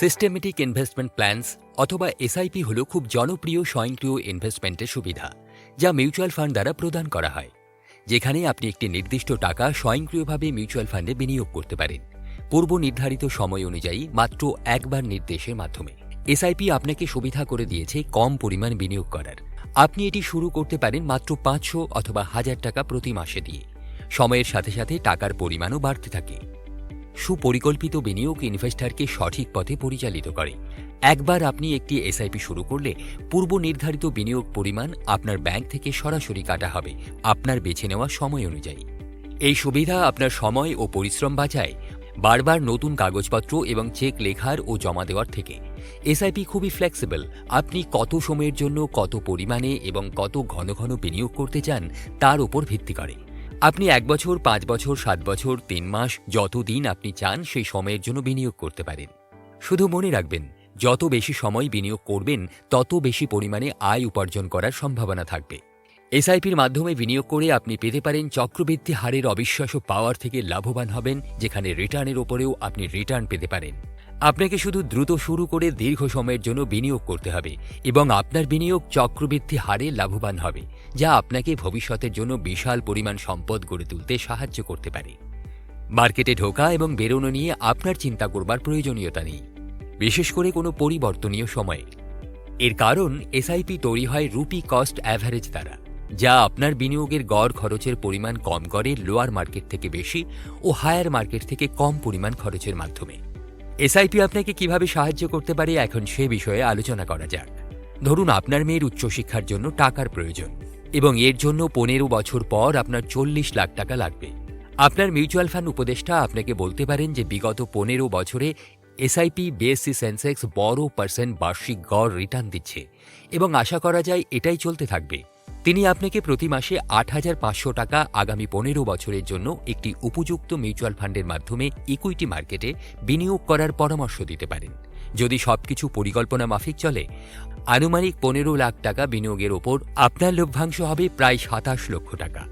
Systematic investment plans অথবা SIP হল খুব জনপ্রিয় স্বয়ংক্রিয় ইনভেস্টমেন্টের সুবিধা, যা মিউচুয়াল ফান্ড দ্বারা প্রদান করা হয়, যেখানে আপনি একটি নির্দিষ্ট টাকা স্বয়ংক্রিয়ভাবে মিউচুয়াল ফান্ডে বিনিয়োগ করতে পারেন, পূর্ব নির্ধারিত সময় অনুযায়ী মাত্র একবার নির্দেশের মাধ্যমে। এসআইপি আপনাকে সুবিধা করে দিয়েছে কম পরিমাণ বিনিয়োগ করার। আপনি এটি শুরু করতে পারেন মাত্র পাঁচশো অথবা হাজার টাকা প্রতি মাসে দিয়ে। সময়ের সাথে সাথে টাকার পরিমাণও বাড়তে থাকে। সুপরিকল্পিত বিনিয়োগ ইনভেস্টরকে সঠিক পথে পরিচালিত করে। একবার আপনি একটি এসআইপি শুরু করলে পূর্ব নির্ধারিত বিনিয়োগ পরিমাণ আপনার ব্যাংক থেকে সরাসরি কাটা হবে, আপনার বেছে নেওয়া সময় অনুযায়ী। এই সুবিধা আপনার সময় ও পরিশ্রম বাঁচায়, বারবার নতুন কাগজপত্র এবং চেক লেখার ও জমা দেওয়ার থেকে। এসআইপি খুবই ফ্লেক্সিবল আপনি কত সময়ের জন্য কত পরিমাণে এবং কত ঘন ঘন বিনিয়োগ করতে চান তার উপর ভিত্তি করে। আপনি এক বছর, পাঁচ বছর, সাত বছর, তিন মাস যত দিন আপনি চান সেই সময়ের জন্য বিনিয়োগ করতে পারেন। শুধু মনে রাখবেন, যত বেশি সময় বিনিয়োগ করবেন, তত বেশি পরিমাণে আয় উপার্জন করার সম্ভাবনা থাকবে। এসআইপির মাধ্যমে বিনিয়োগ করে আপনি পেতে পারেন চক্রবৃদ্ধি হারের অবিশ্বাস্য পাওয়ার থেকে লাভবান হবেন, যেখানে রিটার্নের ওপরেও আপনি রিটার্ন পেতে পারেন। আপনাকে শুধু দ্রুত শুরু করে দীর্ঘ সময়ের জন্য বিনিয়োগ করতে হবে এবং আপনার বিনিয়োগ চক্রবৃদ্ধি হারে লাভবান হবে, যা আপনাকে ভবিষ্যতের জন্য বিশাল পরিমাণ সম্পদ গড়ে তুলতে সাহায্য করতে পারে। মার্কেটে ঢোকা এবং বেরোনো নিয়ে আপনার চিন্তা করবার প্রয়োজনীয়তা নেই, বিশেষ করে কোনো পরিবর্তনীয় সময়ে। এর কারণ এসআইপি তৈরি হয় রুপি কস্ট অ্যাভারেজ দ্বারা, যা আপনার বিনিয়োগের গড় খরচের পরিমাণ কম করে লোয়ার মার্কেট থেকে বেশি ও হায়ার মার্কেট থেকে কম পরিমাণ খরচের মাধ্যমে। এসআইপি আপনাকে কীভাবে সাহায্য করতে পারে এখন সে বিষয়ে আলোচনা করা যাক। ধরুন আপনার মেয়ের উচ্চশিক্ষার জন্য টাকার প্রয়োজন এবং এর জন্য পনেরো বছর পর আপনার চল্লিশ লাখ টাকা লাগবে। আপনার মিউচুয়াল ফান্ড উপদেষ্টা আপনাকে বলতে পারেন যে বিগত পনেরো বছরে এসআইপি বিএসসি সেন্সেক্স বড় পার্সেন্ট বার্ষিক গড় রিটার্ন দিচ্ছে এবং আশা করা যায় এটাই চলতে থাকবে। তিনি আপনাকে প্রতি মাসে আট হাজার পাঁচশো টাকা আগামী পনেরো বছরের জন্য একটি উপযুক্ত মিউচুয়াল ফান্ডের মাধ্যমে ইকুইটি মার্কেটে বিনিয়োগ করার পরামর্শ দিতে পারেন। যদি সবকিছু পরিকল্পনা মাফিক চলে, আনুমানিক পনেরো লাখ টাকা বিনিয়োগের ওপর আপনার লভ্যাংশ হবে প্রায় সাতাশ লক্ষ টাকা।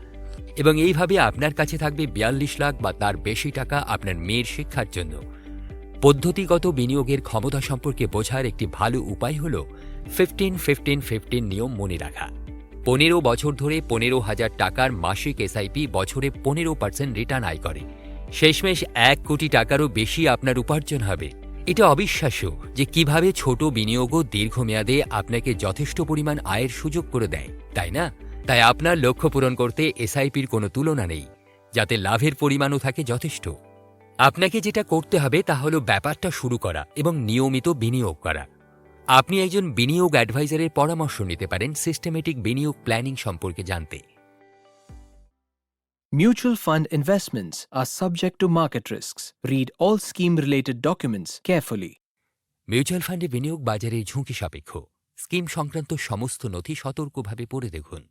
এবং এইভাবে আপনার কাছে থাকবে বিয়াল্লিশ লাখ বা তার বেশি টাকা আপনার মেয়ের শিক্ষার জন্য। পদ্ধতিগত বিনিয়োগের ক্ষমতা সম্পর্কে বোঝার একটি ভালো উপায় হল ফিফটিন ফিফটিন ফিফটিন নিয়ম মনে রাখা। পনেরো বছর ধরে পনেরো হাজার টাকার মাসিক এসআইপি বছরে পনেরো পার্সেন্ট রিটার্ন আয় করে। শেষমেশ এক কোটি টাকারও বেশি আপনার উপার্জন হবে। এটা অবিশ্বাস্য যে কীভাবে ছোট বিনিয়োগও দীর্ঘমেয়াদে আপনাকে যথেষ্ট পরিমাণ আয়ের সুযোগ করে দেয়, তাই না? তাই আপনার লক্ষ্য পূরণ করতে এসআইপির কোনো তুলনা নেই, যাতে লাভের পরিমাণও থাকে যথেষ্ট। আপনাকে যেটা করতে হবে তা হলো ব্যাপারটা শুরু করা এবং নিয়মিত বিনিয়োগ করা। আপনি একজন বিনিয়োগ অ্যাডভাইজারের পরামর্শ নিতে পারেন সিস্টেমেটিক বিনিয়োগ প্ল্যানিং সম্পর্কে জানতে Mutual fund investments are subject to market risks. Read all scheme related documents carefully. Mutual ফান্ডে বিনিয়োগ বাজারে ঝুঁকি সাপেক্ষ স্কিম সংক্রান্ত সমস্ত নথি সতর্কভাবে পড়ে দেখুন